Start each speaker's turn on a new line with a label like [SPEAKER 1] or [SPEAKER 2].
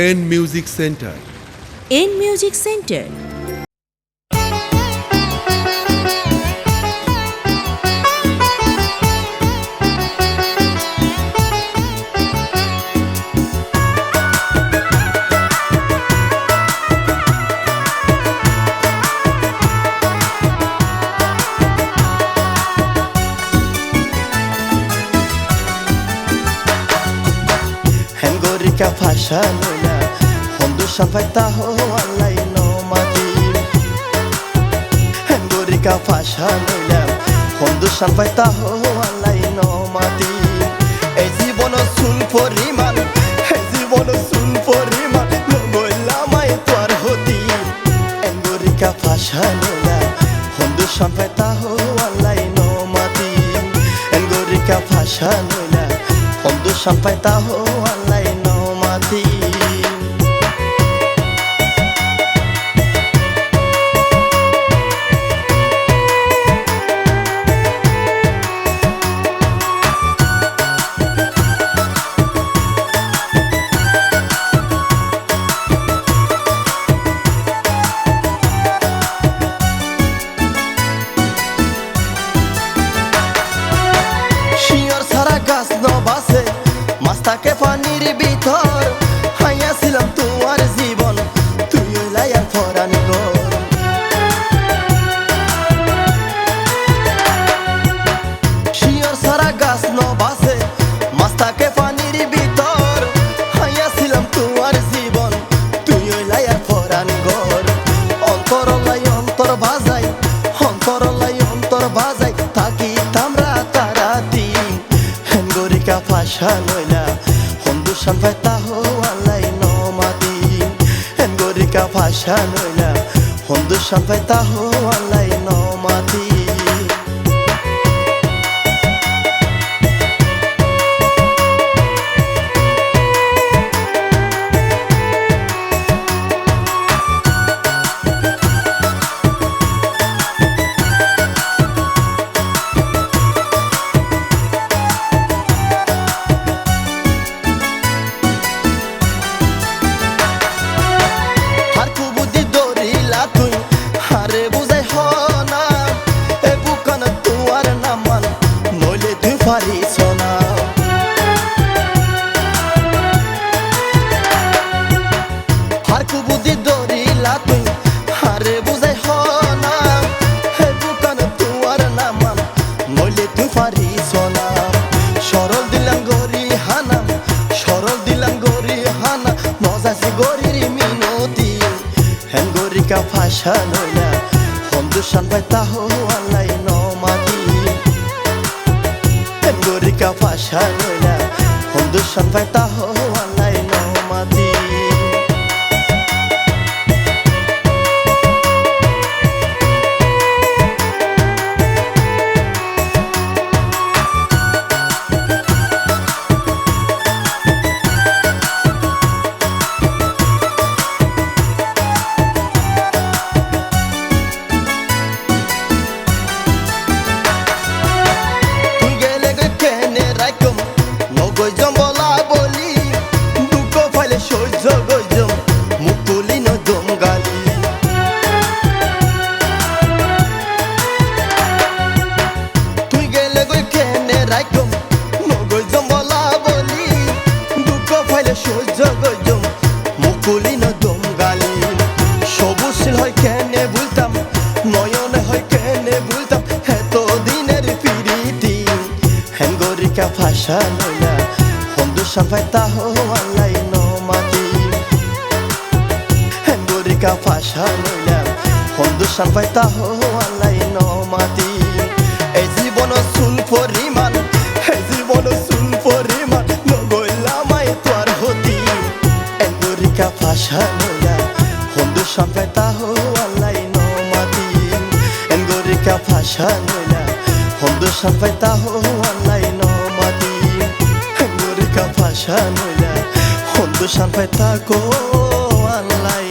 [SPEAKER 1] N music centre
[SPEAKER 2] N music centre
[SPEAKER 3] Fasha nuna Hondu sampai tahu alai no mati Hengorika fasha nuna Hondu sampai tahu alai no mati এই জীবন শুন পরিমাণ এই জীবন শুন পরিমাণ নগলামাই তোর হতি এঙ্গরিকা ফাশা নলা হন্দু tahu alai no mati Enggorika fasha nula Hondu sampai tahu alai মাস্তাকে পানির ভিতর হাইয়াছিলাম তোমার জীবন, তুই লাইয়ার ফরান শিয়র সারা গাছ নবাসে মাস্তাকে পানির ভিতর আল্লাই নমাদি হেঙ্গরিকা ফাশা নইলা হন্দু সানফাই তাহ আল্লাই নমাতি নইলে তুই পারিস না সরল দিলাম গরি হানা, সরল দিলাম গরি হানা। মজাছে গরির মিনতি, হেন গরিকা ফাশা নইলা হন্দু সানবাই তাহ আল্লাই নমাদি হেন গরিকা ফাশা নইলা হন্দু সানবাই তাহ দুঃখ ফাইলে সহ্য গজম মুখ তুলি নদম গালি সবুজ হয় কেনে ভুলতাম, নয়নে হয় কেনে ভুলতাম এত দিনের পিরিতি। হেঙ্গরিকা ভাষা নইলা হন্দু সাফাই তাহ নমাতি। হেঙ্গরিকা ভাষা নইলা হন্দু সাফাই তাহ নমাতি। এই জীবন পরিমাণ ভাষা নইলা হন্দু সম্পে তাহ আল্লাই নমাতি। এঙ্গরিকা ভাষা নইলা হন্দু সম্পে তাহ আল্লাই নমাতি। এঙ্গরিকা ভাষা নইলা হন্দু সম্পে তাকো আল্লাই